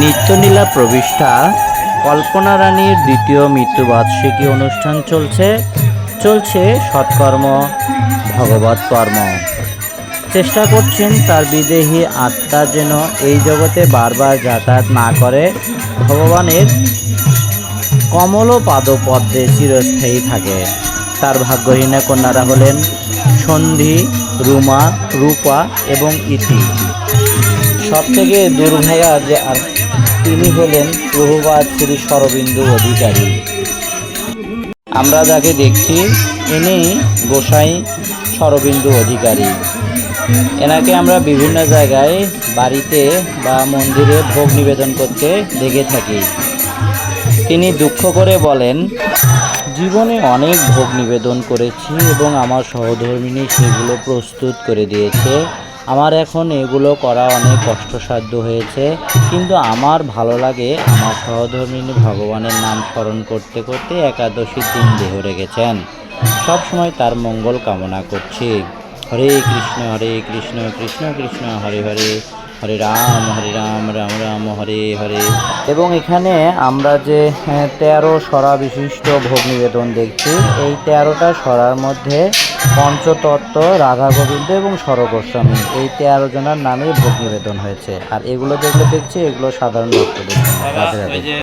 নিত্যনীলা প্রবিষ্ঠা, কল্পনা রানীর দ্বিতীয় মৃত্যুবার্ষিকী অনুষ্ঠান চলছে চলছে সৎকর্ম ভগবত কর্ম। চেষ্টা করছেন তার বিদেহী আত্মা যেন এই জগতে বারবার যাতায়াত না করে, ভগবানের কমল পাদপদ্মে চিরস্থায়ী থাকে। তার ভাগ্যহীনা কন্যারা হলেন সন্ধি, রুমা, রূপা এবং ইতি। সব থেকে দুর্ভাগা যে আর তিনি হলেন প্রভুবাদ শ্রী শরবিন্দু অধিকারী। আমরা যাকে দেখছি, ইনি গোসাই শরবিন্দু অধিকারী। এনাকে আমরা বিভিন্ন জায়গায় বাড়িতে বা মন্দিরে ভোগ নিবেদন করতে দেখে থাকি। তিনি দুঃখ করে বলেন, জীবনে অনেক ভোগ নিবেদন করেছি এবং আমার সহধর্মিনী সেগুলো প্রস্তুত করে দিয়েছে। আমার এখন এগুলো করা অনেক কষ্টসাধ্য হয়েছে, কিন্তু আমার ভালো লাগে আমার সহধর্মিনী ভগবানের নাম স্মরণ করতে করতে একাদশীর দিন দেহ রেখেছেন সব সময় তার মঙ্গল কামনা করছি। হরে কৃষ্ণ হরে কৃষ্ণ কৃষ্ণ কৃষ্ণ, হরে হরে হরে রাম হরে রাম রাম রাম, হরে হরে। এবং এখানে আমরা যে তেরো সরা বিশিষ্ট ভোগ নিবেদন দেখছি, এই তেরোটা সরার মধ্যে পঞ্চতত্ত্ব, রাধা গোবিন্দ এবং সরগোস্বামী এই তেরো জনের নামে ভোগ নিবেদন হয়েছে। আর এগুলো যেগুলো দেখছি, এগুলো সাধারণ ভক্তদের